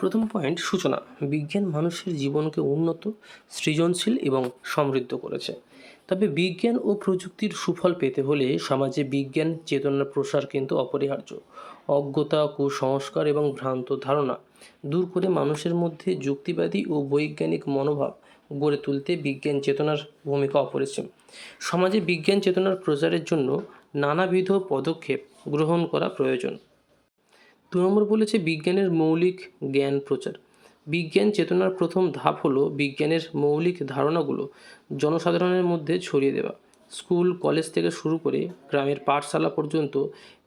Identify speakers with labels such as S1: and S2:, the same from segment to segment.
S1: প্রথম পয়েন্ট সূচনা। বিজ্ঞান মানুষের জীবনকে উন্নত, সৃজনশীল এবং সমৃদ্ধ করেছে। তবে বিজ্ঞান ও প্রযুক্তির সুফল পেতে হলে সমাজে বিজ্ঞান চেতনার প্রসার কিন্তু অপরিহার্য। অজ্ঞতা, কুসংস্কার এবং ভ্রান্ত ধারণা দূর করে মানুষের মধ্যে যুক্তিবাদী ও বৈজ্ঞানিক মনোভাব গড়ে তুলতে বিজ্ঞান চেতনার ভূমিকা অপরিসীম। সমাজে বিজ্ঞান চেতনার প্রচারের জন্য নানাবিধ পদক্ষেপ গ্রহণ করা প্রয়োজন। দু নম্বর বলেছে বিজ্ঞানের মৌলিক জ্ঞান প্রচার। বিজ্ঞান চেতনার প্রথম ধাপ হলো বিজ্ঞানের মৌলিক ধারণাগুলো জনসাধারণের মধ্যে ছড়িয়ে দেওয়া। স্কুল, কলেজ থেকে শুরু করে গ্রামের পাঠশালা পর্যন্ত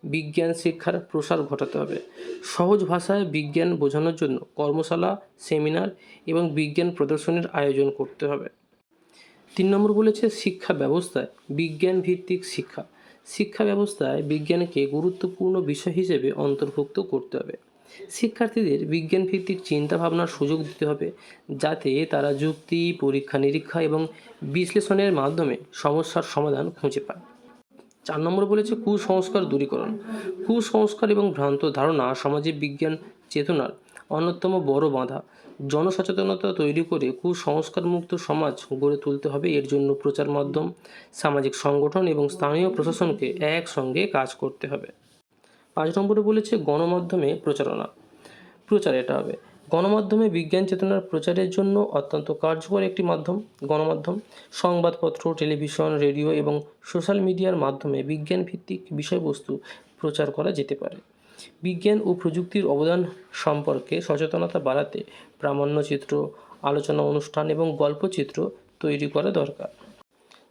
S1: বিজ্ঞান শিক্ষার প্রসার ঘটাতে হবে। সহজ ভাষায় বিজ্ঞান বোঝানোর জন্য কর্মশালা, সেমিনার এবং বিজ্ঞান প্রদর্শনীর আয়োজন করতে হবে। তিন নম্বর বলেছে শিক্ষা ব্যবস্থায় বিজ্ঞান ভিত্তিক শিক্ষা। শিক্ষা ব্যবস্থায় বিজ্ঞানকে গুরুত্বপূর্ণ বিষয় হিসেবে অন্তর্ভুক্ত করতে হবে। শিক্ষার্থীদের বিজ্ঞান ভিত্তিক চিন্তাভাবনার সুযোগ দিতে হবে, যাতে তারা যুক্তি, পরীক্ষা নিরীক্ষা এবং বিশ্লেষণের মাধ্যমে সমস্যার সমাধান খুঁজে পায়। চার নম্বর বলেছে কুসংস্কার দূরীকরণ। কুসংস্কার এবং ভ্রান্ত ধারণা সমাজে বিজ্ঞান চেতনার অন্যতম বড় বাধা। জনসচেতনতা তৈরি করে কুসংস্কার মুক্ত সমাজ গড়ে তুলতে হবে, এর জন্য প্রচার মাধ্যম, সামাজিক সংগঠন এবং স্থানীয় প্রশাসনকে একসঙ্গে কাজ করতে হবে। পাঁচ নম্বরে বলেছে গণমাধ্যমে প্রচারণা। প্রচার এটা হবে। গণমাধ্যমে বিজ্ঞান চেতনার প্রচারের জন্য অত্যন্ত কার্যকর একটি মাধ্যম, গণমাধ্যম। সংবাদপত্র, টেলিভিশন, রেডিও এবং সোশ্যাল মিডিয়ার মাধ্যমে বিজ্ঞান ভিত্তিক বিষয়বস্তু প্রচার করা যেতে পারে। বিজ্ঞান ও প্রযুক্তির অবদান সম্পর্কে সচেতনতা বাড়াতে প্রামাণ্যচিত্র, আলোচনা অনুষ্ঠান এবং গল্পচিত্র তৈরি করা দরকার।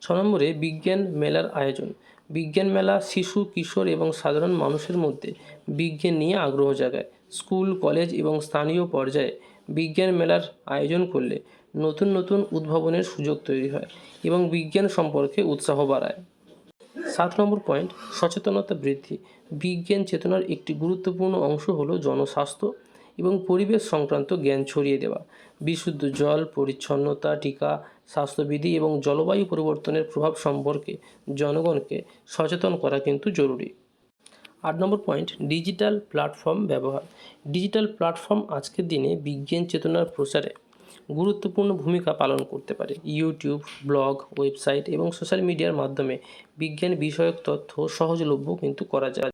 S1: ছ নম্বরে বিজ্ঞান মেলার আয়োজন। বিজ্ঞান মেলা শিশু, কিশোর এবং সাধারণ মানুষের মধ্যে বিজ্ঞান নিয়ে আগ্রহ জাগায়। স্কুল, কলেজ এবং স্থানীয় পর্যায়ে বিজ্ঞান মেলার আয়োজন করলে নতুন নতুন উদ্ভাবনের সুযোগ তৈরি হয় এবং বিজ্ঞান সম্পর্কে উৎসাহ বাড়ায়। সাত নম্বর পয়েন্ট, সচেতনতা বৃদ্ধি। বিজ্ঞান চেতনার একটি গুরুত্বপূর্ণ অংশ হলো জনস্বাস্থ্য এবং পরিবেশ সংক্রান্ত জ্ঞান ছড়িয়ে দেওয়া। বিশুদ্ধ জল, পরিচ্ছন্নতা, টিকা, স্বাস্থ্যবিধি এবং জলবায়ু পরিবর্তনের প্রভাব সম্পর্কে জনগণকে সচেতন করা কিন্তু জরুরি। আট নম্বর পয়েন্ট, ডিজিটাল প্ল্যাটফর্ম ব্যবহার। ডিজিটাল প্ল্যাটফর্ম আজকের দিনে বিজ্ঞান চেতনার প্রচারে গুরুত্বপূর্ণ ভূমিকা পালন করতে পারে। ইউটিউব, ব্লগ, ওয়েবসাইট এবং সোশ্যাল মিডিয়ার মাধ্যমে বিজ্ঞান বিষয়ক তথ্য সহজলভ্য কিন্তু করা যায়।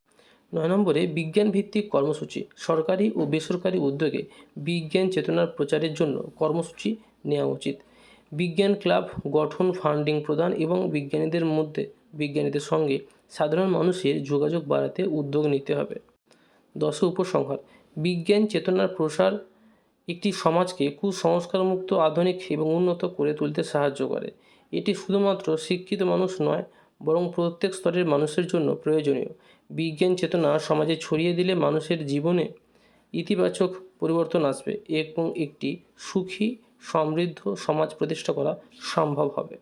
S1: নয় নম্বরে বিজ্ঞান ভিত্তিক কর্মসূচি। সরকারি ও বেসরকারি উদ্যোগে বিজ্ঞান চেতনার প্রচারের জন্য কর্মসূচি নেওয়া উচিত। বিজ্ঞান ক্লাব গঠন, ফান্ডিং প্রদান এবং বিজ্ঞানীদের মধ্যে, বিজ্ঞানীদের সঙ্গে সাধারণ মানুষের যোগাযোগ বাড়াতে উদ্যোগ নিতে হবে। দশ উপসংহার। বিজ্ঞান চেতনার প্রসার একটি সমাজকে কুসংস্কারমুক্ত, আধুনিক এবং উন্নত করে তুলতে সাহায্য করে। এটি শুধুমাত্র শিক্ষিত মানুষ নয়, বরং প্রত্যেক স্তরের মানুষের জন্য প্রয়োজনীয়। বিজ্ঞান চেতনা সমাজে ছড়িয়ে দিলে মানুষের জীবনে ইতিবাচক পরিবর্তন আসবে এবং একটি সুখী, সমৃদ্ধ সমাজ প্রতিষ্ঠা করা সম্ভব হবে।